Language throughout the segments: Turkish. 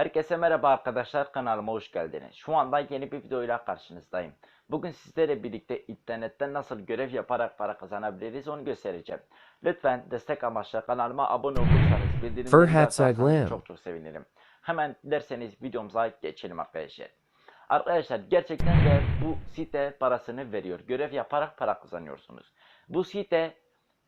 Herkese merhaba arkadaşlar kanalıma hoş geldiniz. Şu anda yeni bir videoyla karşınızdayım. Bugün sizlerle birlikte internetten nasıl görev yaparak para kazanabiliriz onu göstereceğim. Lütfen destek amaçlı kanalıma abone olursanız bildirimleri çok çok sevinirim. Hemen dilerseniz videomuza geçelim arkadaşlar. Arkadaşlar gerçekten de bu site parasını veriyor. Görev yaparak para kazanıyorsunuz. Bu site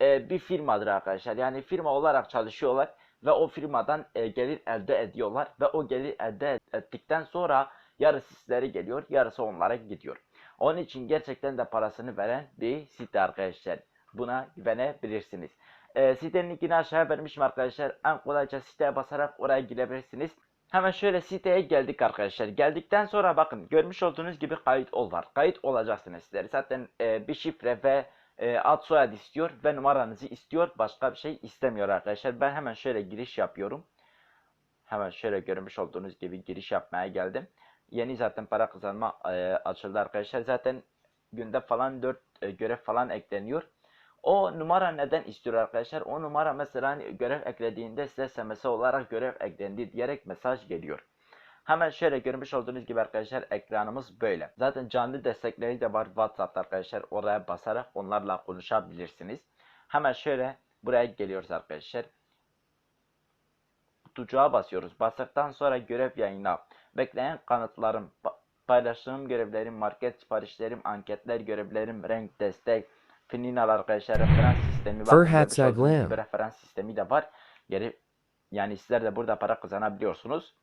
e, bir firmadır arkadaşlar. Yani firma olarak çalışıyorlar ve o firmadan e, gelir elde ediyorlar ve o gelir elde et- ettikten sonra yarısı sizlere geliyor, yarısı onlara gidiyor. Onun için gerçekten de parasını veren bir site arkadaşlar. Buna güvenebilirsiniz. E, sitenin linkini aşağıya vermişim arkadaşlar. En kolayca siteye basarak oraya girebilirsiniz. Hemen şöyle siteye geldik arkadaşlar. Geldikten sonra bakın görmüş olduğunuz gibi kayıt ol var. Kayıt olacaksınız sizler. Zaten e, bir şifre ve e, ad soyad istiyor ve numaranızı istiyor. Başka bir şey istemiyor arkadaşlar. Ben hemen şöyle giriş yapıyorum. Hemen şöyle görmüş olduğunuz gibi giriş yapmaya geldim. Yeni zaten para kazanma e, açıldı arkadaşlar. Zaten günde falan 4 görev falan ekleniyor. O numara neden istiyor arkadaşlar? O numara mesela hani görev eklediğinde size SMS olarak görev eklendi diyerek mesaj geliyor. Hemen şöyle görmüş olduğunuz gibi arkadaşlar ekranımız böyle. Zaten canlı destekleri de var WhatsApp arkadaşlar. Oraya basarak onlarla konuşabilirsiniz. Hemen şöyle buraya geliyoruz arkadaşlar. Kutucuğa basıyoruz. Bastıktan sonra görev yayına. Bekleyen kanıtlarım, pa- paylaştığım görevlerim, market siparişlerim, anketler görevlerim, renk, destek, Fininalar arkadaşlar referans sistemi var. Referans sistemi de var. Geri yani sizler de burada para kazanabiliyorsunuz.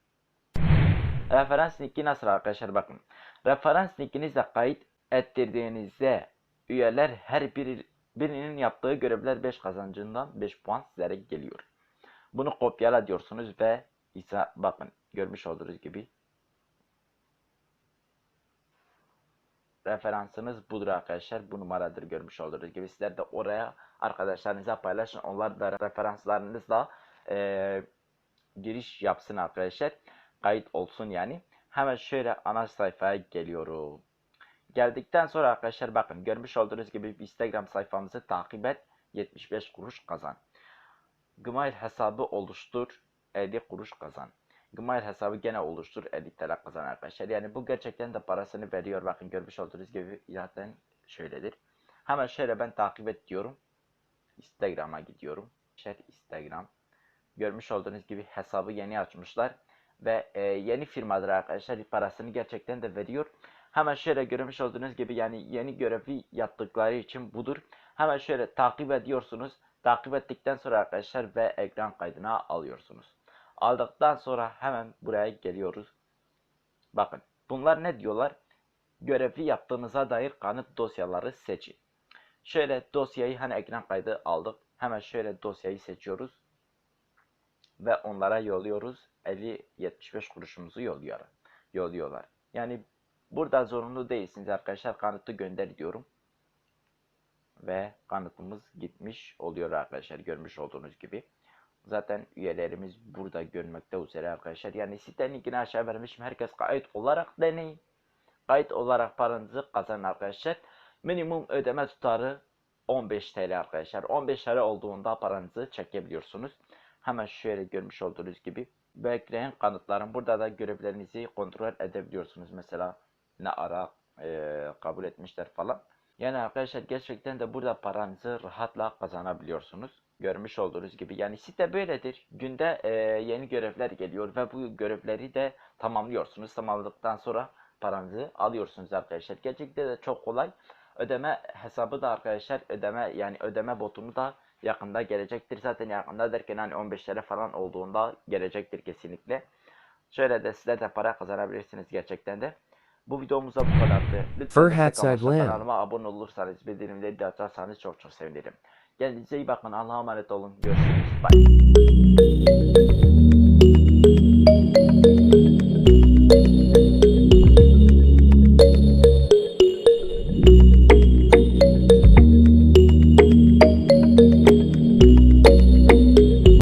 Referans linki nasıl arkadaşlar bakın. Referans linkinizle kayıt ettirdiğinizde üyeler her biri, birinin yaptığı görevler 5 kazancından 5 puan sizlere geliyor. Bunu kopyala diyorsunuz ve ise bakın görmüş olduğunuz gibi referansınız budur arkadaşlar. Bu numaradır görmüş olduğunuz gibi. Sizler de oraya arkadaşlarınıza paylaşın. Onlar da referanslarınızla eee, giriş yapsın arkadaşlar. Kayıt olsun yani. Hemen şöyle ana sayfaya geliyorum. Geldikten sonra arkadaşlar bakın görmüş olduğunuz gibi Instagram sayfamızı takip et. 75 kuruş kazan. Gmail hesabı oluştur. 50 kuruş kazan. Gmail hesabı gene oluştur 50 TL kazan arkadaşlar. Yani bu gerçekten de parasını veriyor. Bakın görmüş olduğunuz gibi zaten şöyledir. Hemen şöyle ben takip et diyorum. Instagram'a gidiyorum. Şer Instagram. Görmüş olduğunuz gibi hesabı yeni açmışlar. Ve e, yeni firmadır arkadaşlar. Parasını gerçekten de veriyor. Hemen şöyle görmüş olduğunuz gibi yani yeni görevi yaptıkları için budur. Hemen şöyle takip ediyorsunuz. Takip ettikten sonra arkadaşlar ve ekran kaydına alıyorsunuz. Aldıktan sonra hemen buraya geliyoruz. Bakın bunlar ne diyorlar? Görevi yaptığınıza dair kanıt dosyaları seçin. Şöyle dosyayı hani ekran kaydı aldık. Hemen şöyle dosyayı seçiyoruz. Ve onlara yolluyoruz. 50-75 kuruşumuzu yolluyor, yolluyorlar. Yani burada zorunlu değilsiniz arkadaşlar. Kanıtı gönder diyorum. Ve kanıtımız gitmiş oluyor arkadaşlar. Görmüş olduğunuz gibi. Zaten üyelerimiz burada görmekte üzere arkadaşlar. Yani sitenin linkini aşağı vermişim. Herkes kayıt olarak deneyin. Kayıt olarak paranızı kazanın arkadaşlar. Minimum ödeme tutarı 15 TL arkadaşlar. 15 TL olduğunda paranızı çekebiliyorsunuz. Hemen şöyle görmüş olduğunuz gibi bekleyen kanıtların burada da görevlerinizi kontrol edebiliyorsunuz. Mesela ne ara eee, kabul etmişler falan. Yani arkadaşlar gerçekten de burada paranızı rahatla kazanabiliyorsunuz. Görmüş olduğunuz gibi. Yani site böyledir. Günde eee, yeni görevler geliyor ve bu görevleri de tamamlıyorsunuz. Tamamladıktan sonra paranızı alıyorsunuz arkadaşlar. Gerçekten de çok kolay. Ödeme hesabı da arkadaşlar ödeme yani ödeme botunu da yakında gelecektir. Zaten yakında derken hani 15 lira falan olduğunda gelecektir kesinlikle. Şöyle de sizler de para kazanabilirsiniz gerçekten de. Bu videomuzda bu kadardı. Lütfen kanalıma abone olursanız bildirimleri de açarsanız çok çok sevinirim. Kendinize iyi bakın. Allah'a emanet olun. Görüşürüz. Bye.